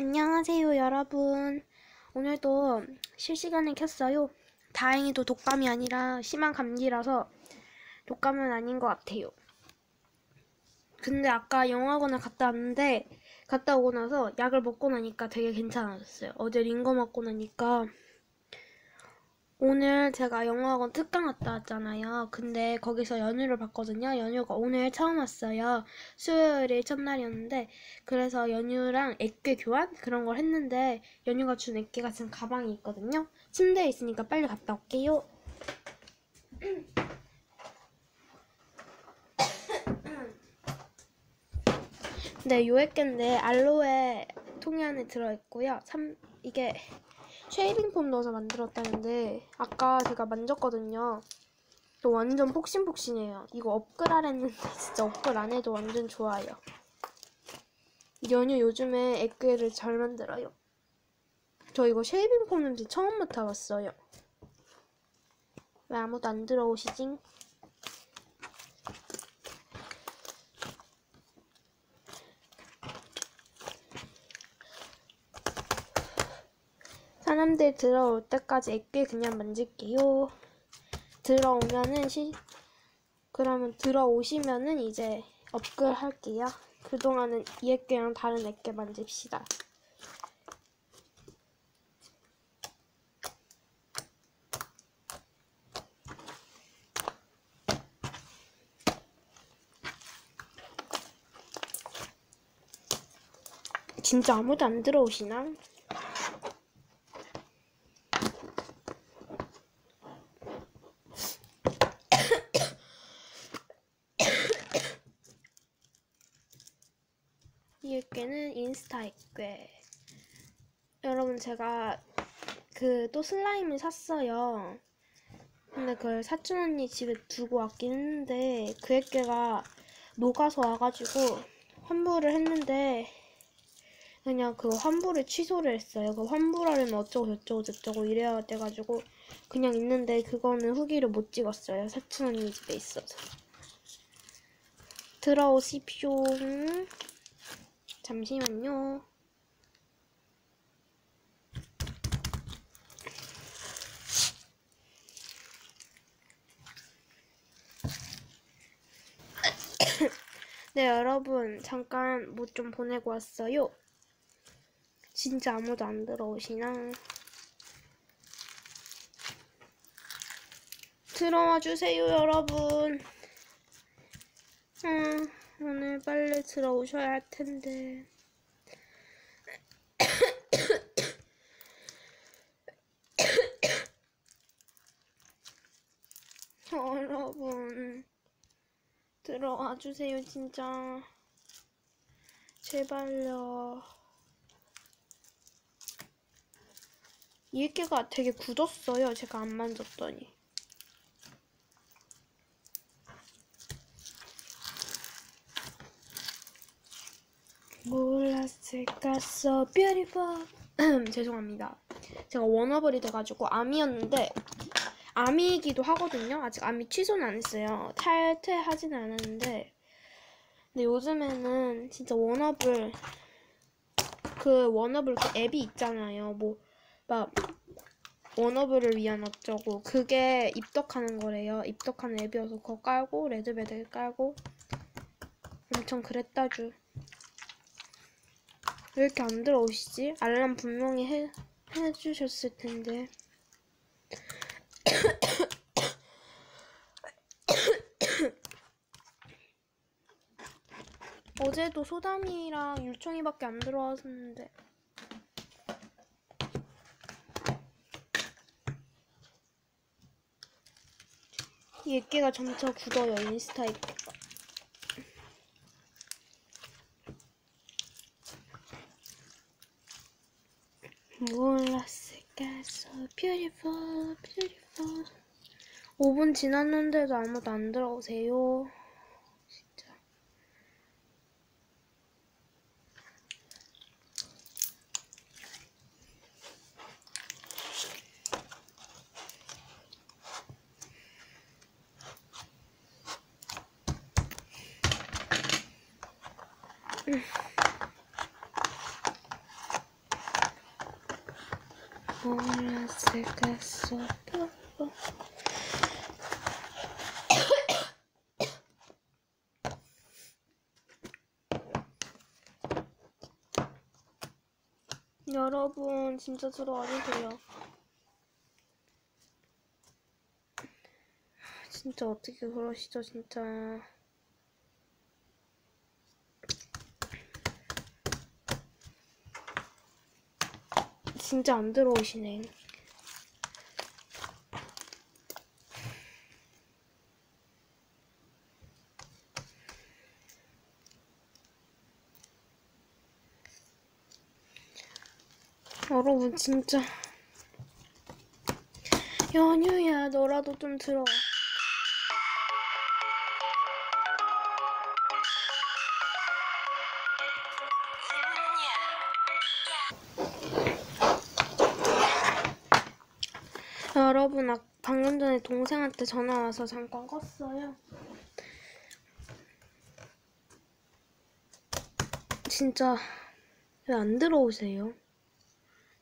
안녕하세요, 여러분. 오늘도 실시간에 켰어요. 다행히도 독감이 아니라 심한 감기라서 독감은 아닌 것 같아요. 근데 아까 영화관을 갔다 왔는데 갔다 오고 나서 약을 먹고 나니까 되게 괜찮아졌어요. 어제 링거 맞고 나니까 오늘 제가 영어학원 특강 갔다 왔잖아요. 근데 거기서 연휴를 봤거든요. 연휴가 오늘 처음 왔어요. 수요일이 첫날이었는데 그래서 연휴랑 액괴 교환 그런 걸 했는데 연휴가 준 액괴가 지금 가방에 있거든요. 침대에 있으니까 빨리 갔다 올게요. 네, 요 액괴인데 알로에 통이 안에 들어있고요. 참 이게 쉐이빙 폼 넣어서 만들었다는데 아까 제가 만졌거든요. 또 완전 폭신폭신해요. 이거 업글 하랬는데 진짜 업글 안 해도 완전 좋아요. 연유 요즘에 액괴를 잘 만들어요. 저 이거 쉐이빙 폼 냄새 처음 맡아봤어요. 왜 아무도 안 들어오시지? 사람들 들어올 때까지 액괴 그냥 만질게요. 들어오면은 시 그러면 들어오시면은 이제 업글 할게요. 그동안은 이 액괴랑 다른 액괴 만집시다. 진짜 아무도 안 들어오시나? 이 액괴는 인스타 액괴. 여러분 제가 그 또 슬라임을 샀어요. 근데 그걸 사촌 언니 집에 두고 왔긴 했는데 그 액괴가 녹아서 와가지고 환불을 했는데 그냥 그 환불을 취소를 했어요. 그 환불하려면 어쩌고 저쩌고 저쩌고 이래야 돼가지고 그냥 있는데 그거는 후기를 못 찍었어요. 사촌 언니 집에 있어서. 들어오십시오. 잠시만요. 네, 여러분, 잠깐 뭐 좀 보내고 왔어요. 진짜 아무도 안 들어오시나? 들어와 주세요, 여러분. 음, 오늘 빨리 들어오셔야 할 텐데. 여러분, 들어와 주세요, 진짜. 제발요. 이 액괴가 되게 굳었어요, 제가 안 만졌더니. 몰랐을까 so beautiful 죄송합니다. 제가 워너블이 돼가지고 암이었는데 암이기도 하거든요. 아직 암이 취소는 안 했어요. 탈퇴하지는 않았는데. 근데 요즘에는 진짜 워너블 그 워너블 그 앱이 있잖아요. 뭐 막 워너블을 위한 어쩌고. 그게 입덕하는 거래요. 입덕하는 앱이어서 그거 깔고 레드베드 깔고. 엄청 그랬다주 왜 이렇게 안 들어오시지? 알람 분명히 해, 해주셨을 텐데. 어제도 소담이랑 율청이밖에 안 들어왔었는데. 이 액괴가 점차 굳어요, 인스타 액괴 몰랐을까 so beautiful beautiful 5분 지났는데도 아무도 안 들어오세요 몰랐을까 쏟아 여러분 진짜 들어 와 주세요. 진짜 어떻게 그러시죠 진짜. 진짜 안 들어오시네. 여러분 진짜 연유야 너라도 좀 들어와. 여러분, 아, 방금 전에 동생한테 전화 와서 잠깐 껐어요. 진짜 왜 안 들어오세요?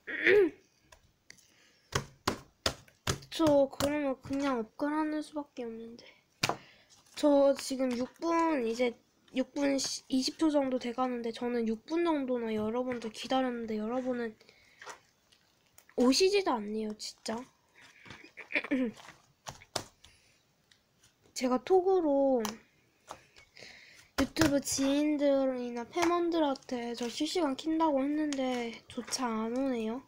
저 그러면 그냥 업글하는 수밖에 없는데. 저 지금 6분 이제 6분 20초 정도 돼가는데 저는 6분 정도나 여러분들 기다렸는데 여러분은 오시지도 않네요, 진짜. 제가 톡으로 유튜브 지인들이나 팬원들한테 저 실시간 킨다고 했는데 조차 안 오네요.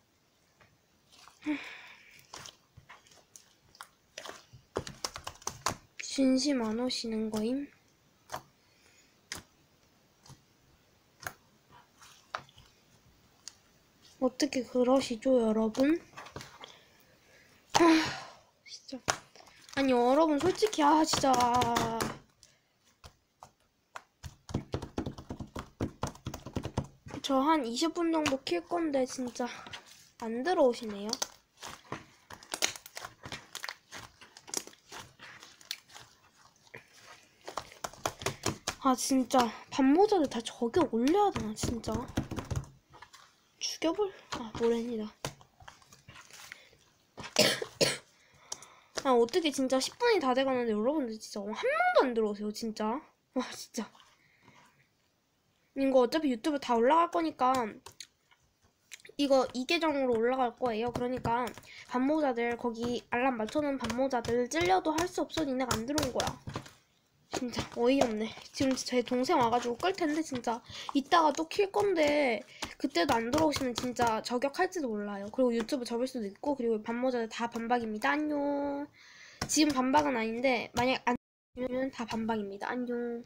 진심 안 오시는 거임? 어떻게 그러시죠, 여러분? 진짜. 아니, 여러분, 솔직히, 아, 진짜. 저 한 20분 정도 킬 건데, 진짜. 안 들어오시네요. 아, 진짜. 반모자들 다 저기 올려야 되나, 진짜. 죽여볼, 아, 모래니다. 아 어떻게 진짜 10분이 다 돼가는데 여러분들 진짜 한 명도 안 들어오세요 진짜. 와 진짜. 이거 어차피 유튜브 다 올라갈 거니까 이거 이 계정으로 올라갈 거예요. 그러니까 반모자들 거기 알람 맞춰놓은 반모자들 찔려도 할 수 없어. 니네가 안 들어온 거야 진짜 어이없네. 지금 제 동생 와가지고 끌 텐데 진짜. 이따가 또 킬 건데 그때도 안 들어오시면 진짜 저격할지도 몰라요. 그리고 유튜브 접을 수도 있고 그리고 반모자들 다 반박입니다. 안녕. 지금 반박은 아닌데 만약 안 되면 다 반박입니다. 안녕